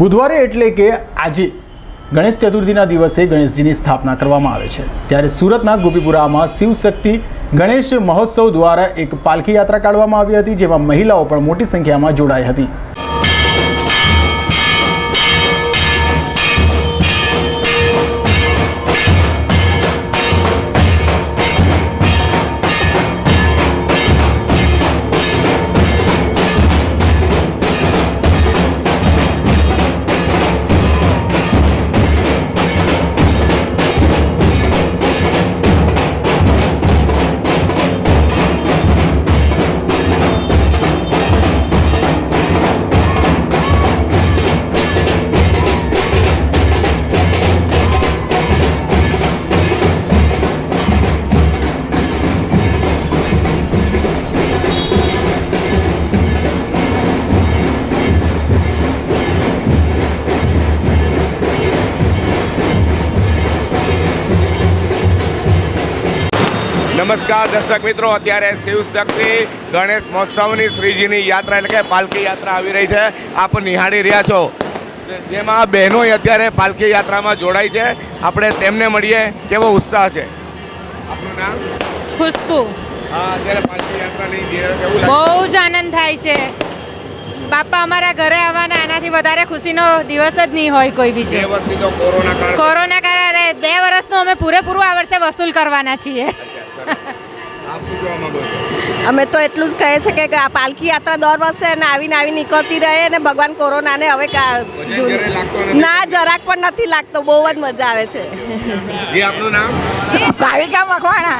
બુધવારે એટલે કે આજે ગણેશ ચતુર્થીના દિવસે ગણેશજીની સ્થાપના કરવામાં આવે છે. ત્યારે સુરતના ગોપીપુરામાં શિવશક્તિ ગણેશ મહોત્સવ દ્વારા એક પાલખી યાત્રા કાઢવામાં આવી હતી, જેમાં મહિલાઓ પણ મોટી સંખ્યામાં જોડાઈ હતી. નમસ્કાર દર્શક મિત્રો અત્યારે શિવશક્તિ ગણેશ મહોત્સવની શ્રીજીની યાત્રા એટલે કે પાલખી યાત્રા આવી રહી છે. આપ નિહાળી રહ્યા છો. જેમાં બહેનો અત્યારે પાલખી યાત્રામાં જોડાય છે. આપણે તેમને મળીએ કેવો ઉત્સાહ છે? આપનું નામ? ખુશ્બુ. બહુ જ આનંદ થાય છે. બાપા અમારા ઘરે આવવાના આનાથી વધારે ખુશીનો દિવસ જ નહીં હોય કોઈ બે બીજો કોરોના કાળ કોરોના કારણે બે વર્ષનું અમે પૂરેપૂરું આ વર્ષે વસૂલ કરવાના છીએ. અમે તો એટલું જ કહે છે કે આ પાલખી યાત્રા દર વર્ષે અને આવીને આવી નીકળતી રહે અને ભગવાન કોરોનાને હવે? ના જરાક પણ નથી લાગતો. બહુ જ મજા આવે છે. આપનું નામ? ભાવિકા મકવાણા.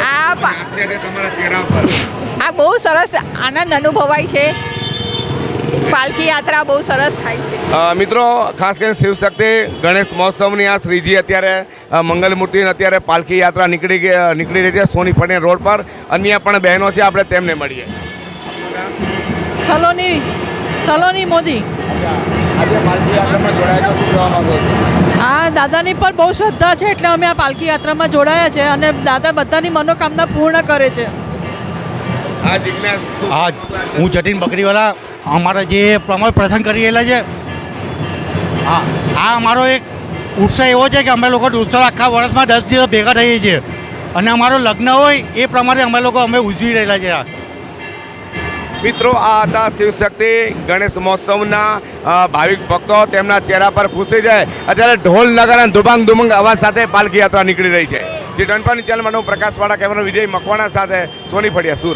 આ પા- હાસ્ય છે તમારા ચહેરા પર. આ બહુ સરસ આનંદ અનુભવાય છે. પાલખી યાત્રા બહુ સરસ થાય છે. મિત્રો ખાસ કરીને શિવશક્તિ ગણેશ મહોત્સવની આ શ્રીજી અત્યારે મંગલમૂર્તિની અત્યારે પાલખી યાત્રા નીકળી ગઈ નીકળી રહી છે સોની પટેલ રોડ પર. અન્ય પણ બહેનો છે આપણે તેમને મળીએ. સલોની સલોની મોદી. આજે પાલખી યાત્રામાં જોડાયા શું કહેવા માંગો છો? આ દાદાની પર બહુ શ્રદ્ધા છે એટલે અમે આ પાલખી યાત્રામાં જોડાયા છે અને દાદા બધાની મનોકામના પૂર્ણ કરે છે. હા હું જતીન બકરીવાલા અમારા જે પ્રમોદ પ્રસંગ કરી રહેલા છે હા આ અમારો એક ઉત્સાહ એવો છે કે અમે લોકો દોસ્તો આખા વર્ષમાં દસ દિવસ ભેગા થઈએ છીએ. અને અમારો લગ્ન હોય એ પ્રમાણે અમે લોકો અમે ઉજવી રહેલા છે મિત્રો, આ હતા શિવશક્તિ, ગણેશ મહોત્સવના ભાવિક ભક્તો તેમના ચહેરા પર ખુશી છે અત્યારે ઢોલ નગર અને ધુબાંગ ધુમંગ અવાજ સાથે પાલખી યાત્રા નીકળી રહી છે. જે ડનપાની ચેનલમાં હું પ્રકાશવાળા કેમેરા વિજય મકવાણા સાથે સોની ફળિયા, સુરત.